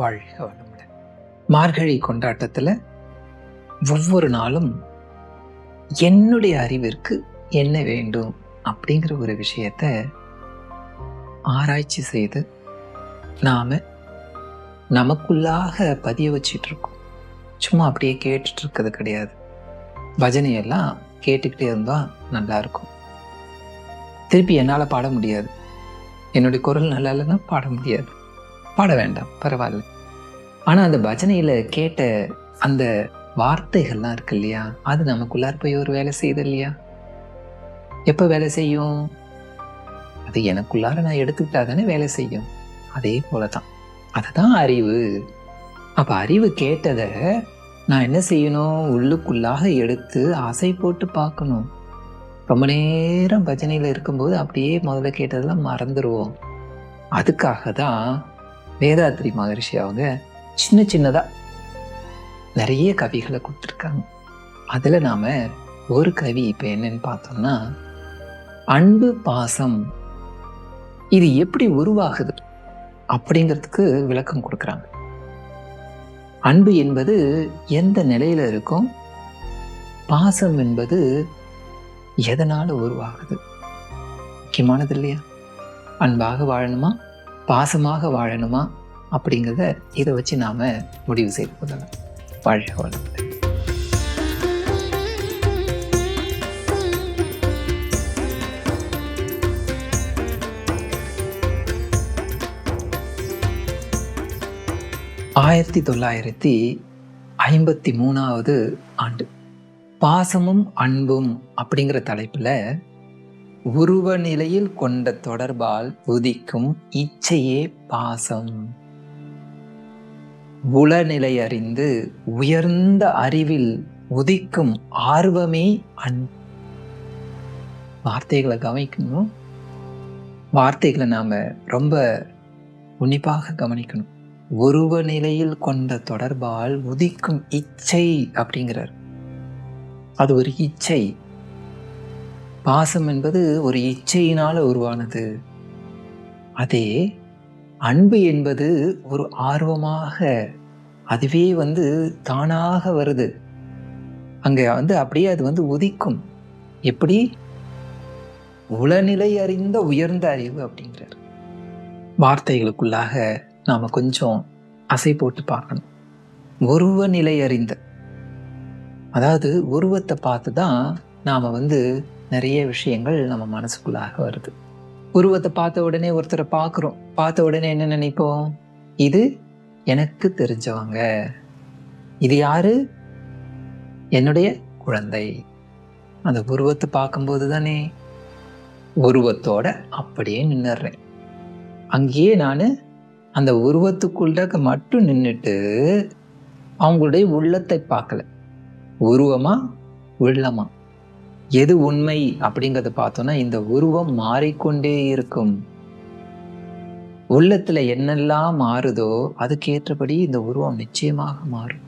வாழ்க வளமுடன். மார்கழி கொண்டாட்டத்தில் ஒவ்வொரு நாளும் என்னுடைய அறிவிற்கு என்ன வேண்டும் அப்படிங்கிற ஒரு விஷயத்த ஆராய்ச்சி செய்து நாம் நமக்குள்ளாக பதிய வச்சிட்ருக்கோம். சும்மா அப்படியே கேட்டுட்டு இருக்கிறது கிடையாது பஜனையெல்லாம் கேட்டுக்கிட்டே இருந்தால் நல்லாயிருக்கும் திருப்பி என்னால் பாட முடியாது. என்னுடைய குரல் நல்லா இல்லைன்னா பாட முடியாது. பாட வேண்டாம் பரவாயில்ல. ஆனால் அந்த பஜனையில் கேட்ட அந்த வார்த்தைகள்லாம் இருக்கு இல்லையா? அது நமக்குள்ளார போய் ஒரு வேலை செய்யுது இல்லையா? எப்போ வேலை செய்யும்? அது எனக்குள்ளார நான் எடுத்துக்கிட்டா தானே வேலை செய்யும். அதே போல தான் அதுதான் அறிவு. அப்போ அறிவு கேட்டதை நான் என்ன செய்யணும்? உள்ளுக்குள்ளாக எடுத்து ஆசை போட்டு பார்க்கணும். ரொம்ப நேரம் பஜனையில் இருக்கும்போது அப்படியே முதல்ல கேட்டதெல்லாம் மறந்துடுவோம் அதுக்காக தான் வேதாத்ரி மகரிஷி அவங்க சின்ன சின்னதாக நிறைய கவிகளை கொடுத்துருக்காங்க. அதில் நாம் ஒரு கவி இப்போ என்னன்னு பார்த்தோம்னா அன்பு பாசம். இது எப்படி உருவாகுது அப்படிங்கிறதுக்கு விளக்கம் கொடுக்குறாங்க. அன்பு என்பது எந்த நிலையில் இருக்கும்? பாசம் என்பது எதனால் உருவாகுது? முக்கியமானது இல்லையா? அன்பாக வாழணுமா? பாசமாக வாழணுமா அப்படிங்கிறத இதை வச்சு நாம் முடிவு செய்து கொள்ளலாம். வாழ்க வளமுடன். ஆயிரத்தி தொள்ளாயிரத்தி ஐம்பத்தி மூணாவது ஆண்டு. பாசமும் அன்பும் அப்படிங்கிற தலைப்பில் உருவ நிலையில் கொண்ட தொடர்பால் உதிக்கும் இச்சையே பாசம். உளநிலை அறிந்து உயர்ந்த அறிவில் உதிக்கும் ஆர்வமே அன். வார்த்தைகளை கவனிக்கணும். வார்த்தைகளை நாம் ரொம்ப உன்னிப்பாக கவனிக்கணும். உருவ நிலையில் கொண்ட தொடர்பால் உதிக்கும் இச்சை அப்படிங்கிறார். அது ஒரு இச்சை. பாசம் என்பது ஒரு இச்சையினால் உருவானது. அதே அன்பு என்பது ஒரு ஆர்வமாக அதுவே வந்து தானாக வருது. அங்கே வந்து அப்படியே அது வந்து உதிக்கும். எப்படி? உளநிலை அறிந்த உயர்ந்த அறிவு அப்படிங்கிறார். வார்த்தைகளுக்குள்ளாக நாம் கொஞ்சம் அசை போட்டு பார்க்கணும். உருவ நிலை அறிந்த. அதாவது உருவத்தை பார்த்து தான் நாம் வந்து நிறைய விஷயங்கள் நம்ம மனசுக்குள்ளாக வருது. உருவத்தை பார்த்த உடனே ஒருத்தரை பார்க்குறோம். பார்த்த உடனே என்ன நினைப்போம்? இது எனக்கு தெரிஞ்சவங்க. இது யாரு? என்னுடைய குழந்தை. அந்த உருவத்தை பார்க்கும்போது தானே உருவத்தோட அப்படியே நின்னுடுறேன். அங்கேயே நான் அந்த உருவத்துக்குள்ள மட்டும் நின்றுட்டு அவங்களுடைய உள்ளத்தை பார்க்கல. உருவமா? உள்ளமா? எது உண்மை அப்படிங்கிறத பார்த்தோன்னா இந்த உருவம் மாறிக்கொண்டே இருக்கும். உள்ளத்துல என்னெல்லாம் மாறுதோ அதுக்கேற்றபடி இந்த உருவம் நிச்சயமாக மாறும்.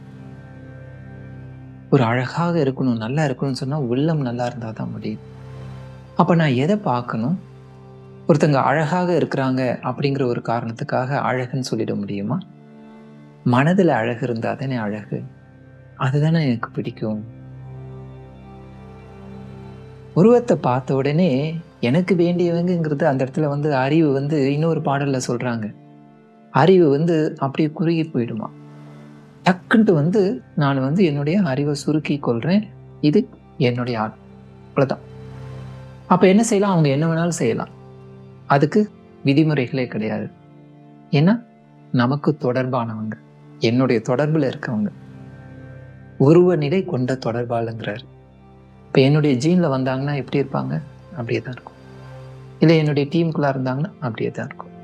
ஒரு அழகாக இருக்கணும் நல்லா இருக்கணும்னு சொன்னா உள்ளம் நல்லா இருந்தால் தான் முடியும். அப்ப நான் எதை பார்க்கணும்? ஒருத்தங்க அழகாக இருக்கிறாங்க அப்படிங்கிற ஒரு காரணத்துக்காக அழகுன்னு சொல்லிட முடியுமா? மனதில் அழகு இருந்தால் தானே அழகு. அதுதானே எனக்கு பிடிக்கும். உருவத்தை பார்த்த உடனே எனக்கு வேண்டியவங்கிறது அந்த இடத்துல வந்து அறிவு வந்து இன்னொரு பாடலில் சொல்கிறாங்க அறிவு வந்து அப்படியே குறுகி போயிடுமா? டக்குன்ட்டு வந்து நான் வந்து என்னுடைய அறிவை சுருக்கி கொள்கிறேன் இது என்னுடைய ஆள். அவ்வளோதான் அப்போ என்ன செய்யலாம்? அவங்க என்ன வேணாலும் செய்யலாம். அதுக்கு விதிமுறைகளே கிடையாது. ஏன்னா நமக்கு தொடர்பானவங்க. என்னுடைய தொடர்பில் இருக்கவங்க. உருவ நிலை கொண்ட தொடர்பாளுங்கிறார். இப்போ என்னுடைய ஜீனில் வந்தாங்கன்னா எப்படி இருப்பாங்க? அப்படியே தான் இருக்கும். இல்லை என்னுடைய டீமுக்குள்ளே இருந்தாங்கன்னா அப்படியே தான் இருக்கும்.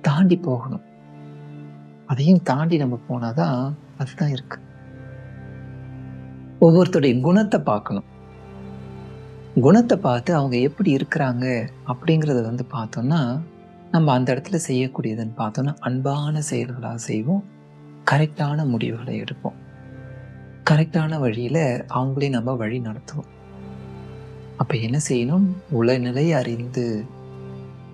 தாண்டி போகணும். அதையும் தாண்டி நம்ம போனால் தான் அதுதான் இருக்கு. ஒவ்வொருத்தருடைய குணத்தை பார்க்கணும். குணத்தை பார்த்து அவங்க எப்படி இருக்கிறாங்க அப்படிங்கிறத வந்து பார்த்தோம்னா நம்ம அந்த இடத்துல செய்யக்கூடியதுன்னு பார்த்தோம்னா அன்பான செயல்களாக செய்வோம். கரெக்டான முடிவுகளை எடுப்போம். கரெக்டான வழியில் அவங்களே நம்ம வழி நடத்துவோம். அப்போ என்ன செய்யணும்? உளநிலை அறிந்து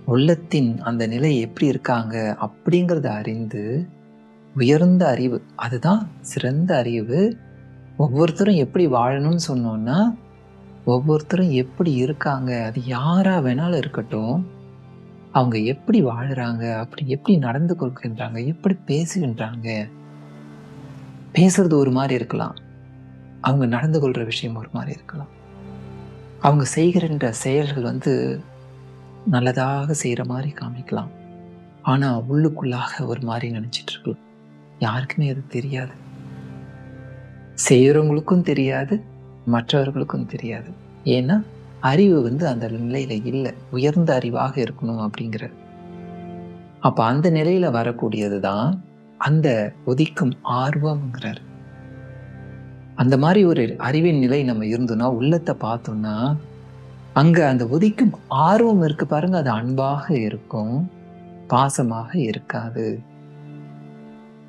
உள்ளத்தின் அந்த நிலை எப்படி இருக்காங்க அப்படிங்கிறத அறிந்து உயர்ந்த அறிவு அதுதான் சிறந்த அறிவு. ஒவ்வொருத்தரும் எப்படி வாழணும்னு சொன்னோன்னா ஒவ்வொருத்தரும் எப்படி இருக்காங்க அது யாராக வேணாலும் இருக்கட்டும். அவங்க எப்படி வாழ்கிறாங்க அப்படி எப்படி நடந்து கொள்கின்றாங்க எப்படி பேசுகின்றாங்க பேசுறது ஒரு மாதிரி இருக்கலாம். அவங்க நடந்து கொள்கிற விஷயம் ஒரு மாதிரி இருக்கலாம். அவங்க செய்கின்ற செயல்கள் வந்து நல்லதாக செய்கிற மாதிரி காமிக்கலாம். ஆனால் உள்ளுக்குள்ளாக ஒரு மாதிரி நினச்சிட்ருக்கலாம் யாருக்குமே அது தெரியாது. செய்கிறவங்களுக்கும் தெரியாது மற்றவர்களுக்கும் தெரியாது. ஏன்னா அறிவு வந்து அந்த நிலையில இல்லை. உயர்ந்த அறிவாக இருக்கணும் அப்படிங்கிற. அப்ப அந்த நிலையில வரக்கூடியது தான் அந்த ஒதிக்கும் ஆர்வம்ங்கிறார். அந்த மாதிரி ஒரு அறிவின் நிலை நம்ம இருந்தோம்னா உள்ளத்தை பார்த்தோம்னா அங்கே அந்த ஒதிக்கும் ஆர்வம் இருக்கு பாருங்க அது அன்பாக இருக்கும் பாசமாக இருக்காது.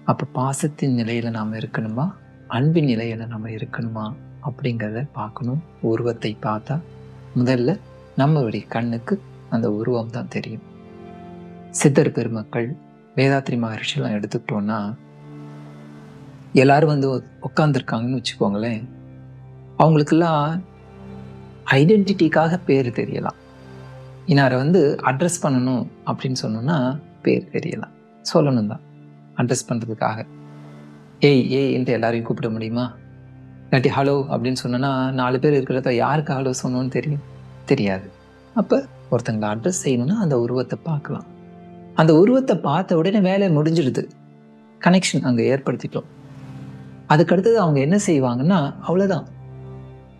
அப்போ பாசத்தின் நிலையில் நாம் இருக்கணுமா? அன்பின் நிலையில் நம்ம இருக்கணுமா? அப்படிங்கிறத பார்க்கணும். உருவத்தை பார்த்தா முதல்ல நம்மளுடைய கண்ணுக்கு அந்த உருவம் தான் தெரியும். சித்தர் பெருமக்கள் வேதாத்ரி மகர்ஷிலாம் எடுத்துக்கிட்டோன்னா எல்லாரும் வந்து உட்காந்துருக்காங்கன்னு வச்சுக்கோங்களேன். அவங்களுக்கெல்லாம் ஐடென்டிட்டிக்காக பேர் தெரியலாம். இன்னாரை வந்து அட்ரஸ் பண்ணணும் அப்படின்னு சொன்னோன்னா பேர் தெரியலாம். சொல்லணும் தான். அட்ரஸ் பண்ணுறதுக்காக ஏய் ஏய் என்று எல்லாரையும் கூப்பிட முடியுமா? இல்லாட்டி ஹலோ அப்படின்னு சொன்னோன்னா நாலு பேர் இருக்கிறத யாருக்கு ஹலோ சொன்னோன்னு தெரியும்? தெரியாது. அப்போ ஒருத்தங்களை அட்ரஸ் செய்யணும்னா அந்த உருவத்தை பார்க்கலாம். அந்த உருவத்தை பார்த்த உடனே வேலை முடிஞ்சிடுது. கனெக்ஷன் அங்கே ஏற்படுத்திட்டோம். அதுக்கடுத்தது அவங்க என்ன செய்வாங்கன்னா அவ்வளோதான்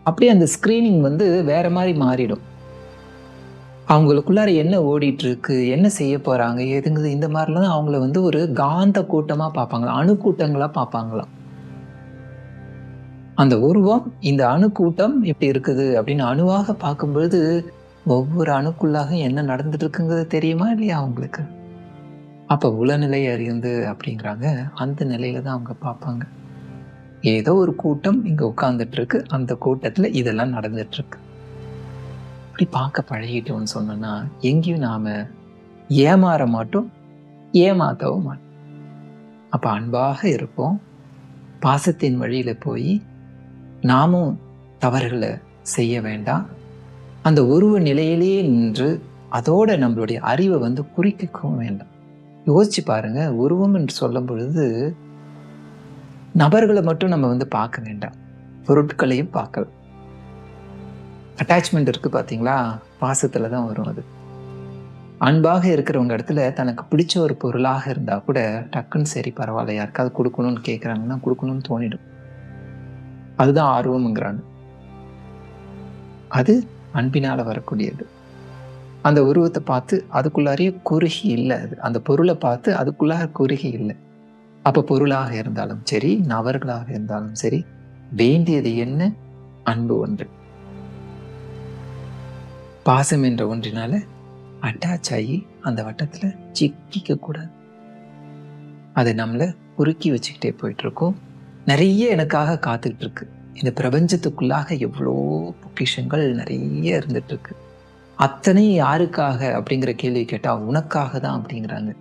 அப்படியே அந்த ஸ்க்ரீனிங் வந்து வேற மாதிரி மாறிடும். அவங்களுக்குள்ளார என்ன ஓடிட்டு இருக்கு என்ன செய்ய போறாங்க எதுங்குது இந்த மாதிரிலாம் அவங்கள வந்து ஒரு காந்த கூட்டமாக பார்ப்பாங்களா அணுக்கூட்டங்களாக பார்ப்பாங்களாம். அந்த உருவம் இந்த அணுக்கூட்டம் எப்படி இருக்குது அப்படின்னு அணுவாக பார்க்கும்பொழுது ஒவ்வொரு அணுக்குள்ளாக என்ன நடந்துட்டு இருக்குங்கிறது தெரியுமா இல்லையா அவங்களுக்கு? அப்போ உளநிலை அறிந்து அப்படிங்கிறாங்க. அந்த நிலையில தான் அவங்க பார்ப்பாங்க. ஏதோ ஒரு கூட்டம் இங்கே உட்கார்ந்துட்டு இருக்கு அந்த கூட்டத்தில் இதெல்லாம் நடந்துட்டு இருக்கு அப்படி பார்க்க பழகிட்டோம்னு சொன்னோன்னா எங்கேயும் நாம ஏமாற மாட்டோம் ஏமாத்தவும் மாட்டோம். அப்போ அன்பாக இருப்போம். பாசத்தின் வழியில் போய் நாமும் தவறுகளை செய்ய வேண்டாம். அந்த உருவ நிலையிலேயே நின்று அதோட நம்மளுடைய அறிவை வந்து குறிக்கவும் வேண்டாம். யோசிச்சு பாருங்க உருவம் என்று சொல்லும் பொழுது நபர்களை மட்டும் நம்ம வந்து பார்க்க வேண்டாம். பொருட்களையும் பார்க்கலாம். அட்டாச்மெண்ட் இருக்கு பார்த்தீங்களா? பாசத்துல தான் வரும் அது. அன்பாக இருக்கிறவங்க இடத்துல தனக்கு பிடிச்ச ஒரு பொருளாக இருந்தா கூட டக்குன்னு சரி பரவாயில்ல யாருக்காவது கொடுக்கணும்னு கேட்குறாங்கன்னா கொடுக்கணும்னு தோணிடும். அதுதான் ஆர்வம்ங்கிறாங்க. அது அன்பினால் வரக்கூடியது. அந்த உருவத்தை பார்த்து அதுக்குள்ளாரையே குறுகி இல்லை அது. அந்த பொருளை பார்த்து அதுக்குள்ளார குறுகி இல்லை. அப்போ பொருளாக இருந்தாலும் சரி நபர்களாக இருந்தாலும் சரி வேண்டியது என்ன? அன்பு ஒன்று. பாசம் என்ற ஒன்றினால அட்டாச் ஆகி அந்த வட்டத்தில் சிக்கிக்க கூடாது. அதை நம்மளை உருக்கி வச்சுக்கிட்டே போயிட்டு இருக்கோம் நிறைய எனக்காக காத்துக்கிட்டு இருக்கு இந்த பிரபஞ்சத்துக்குள்ளாக எவ்வளோ பொக்கிஷங்கள் நிறைய இருந்துட்டு இருக்கு அத்தனை யாருக்காக அப்படிங்கிற கேள்வி கேட்டால் உனக்காக தான் அப்படிங்கிறாங்க.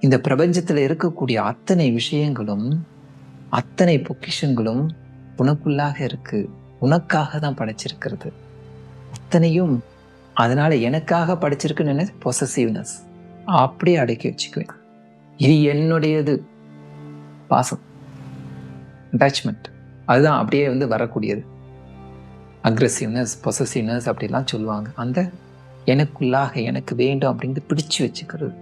இந்த பிரபஞ்சத்தில் இருக்கக்கூடிய அத்தனை விஷயங்களும் அத்தனை பொக்கிஷங்களும் உனக்குள்ளாக இருக்கு. உனக்காக தான் படைச்சிருக்கிறது. அத்தனையும் அதனால எனக்காக படைச்சிருக்குன்னு பொசசிவ்னஸ் அப்படியே அடக்கி வச்சுக்குவேன். இது என்னுடையது? பாசம். அட்டாச்மெண்ட் அதுதான் அப்படியே வந்து வரக்கூடியது. அக்ரெசிவ்னஸ் பொசசிவ்னஸ் அப்படிலாம் சொல்லுவாங்க. அந்த எனக்குள்ளாக எனக்கு வேண்டும் அப்படிங்கிறது பிடிச்சு வச்சுக்கிறது.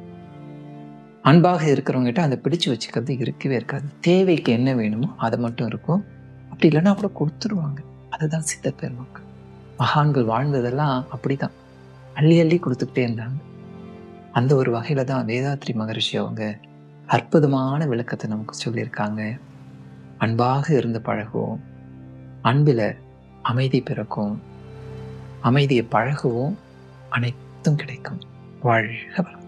அன்பாக இருக்கிறவங்ககிட்ட அந்த பிடிச்சு வச்சுக்கிறது இருக்கவே இருக்காது. தேவைக்கு என்ன வேணுமோ அதை மட்டும் இருக்கும். அப்படி இல்லைன்னா கூட கொடுத்துருவாங்க. அதுதான் சித்த பெருமக்கள் மகான்கள் வாழ்ந்ததெல்லாம் அப்படிதான். அள்ளி அள்ளி கொடுத்துக்கிட்டே இருந்தாங்க. அந்த ஒரு வகையில் தான் வேதாத்ரி மகரிஷி அவங்க அற்புதமான விளக்கத்தை நமக்கு சொல்லியிருக்காங்க. அன்பாக இருந்து பழகுவோம். அன்பில் அமைதி பிறக்கும். அமைதியை பழகவும் அனைத்தும் கிடைக்கும். வாழ்க வளம்